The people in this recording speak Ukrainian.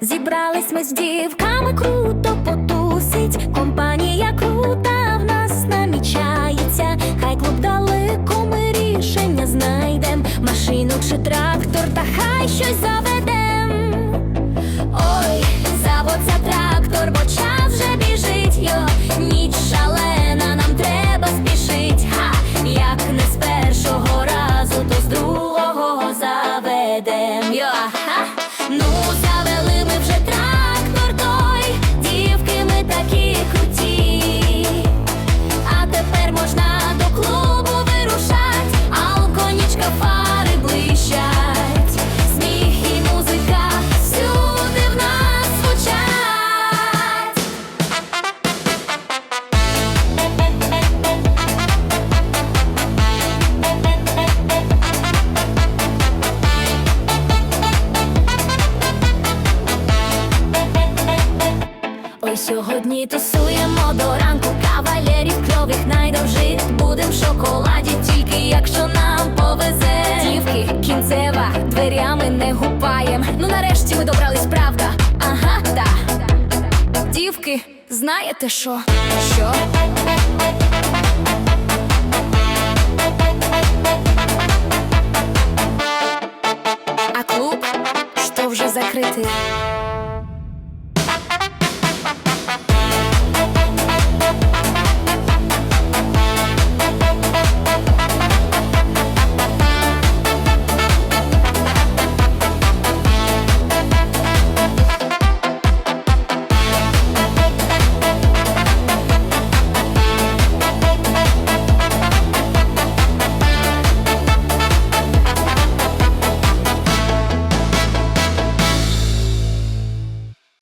Зібрались ми з дівками круто потусить. Компанія крута в нас намічається. Хай клуб далеко ми рішення знайдем. Машину чи трактор, та хай щось заведем. Ой, заводься трактор, бо сьогодні тусуємо до ранку кавалерів кльових найдовжих Будем в шоколаді, тільки якщо нам повезе. Дівки, кінцева, дверями не гупаєм. Ну нарешті ми добрались, правда. Ага, та. Дівки, знаєте що? Що? А клуб, що вже закритий.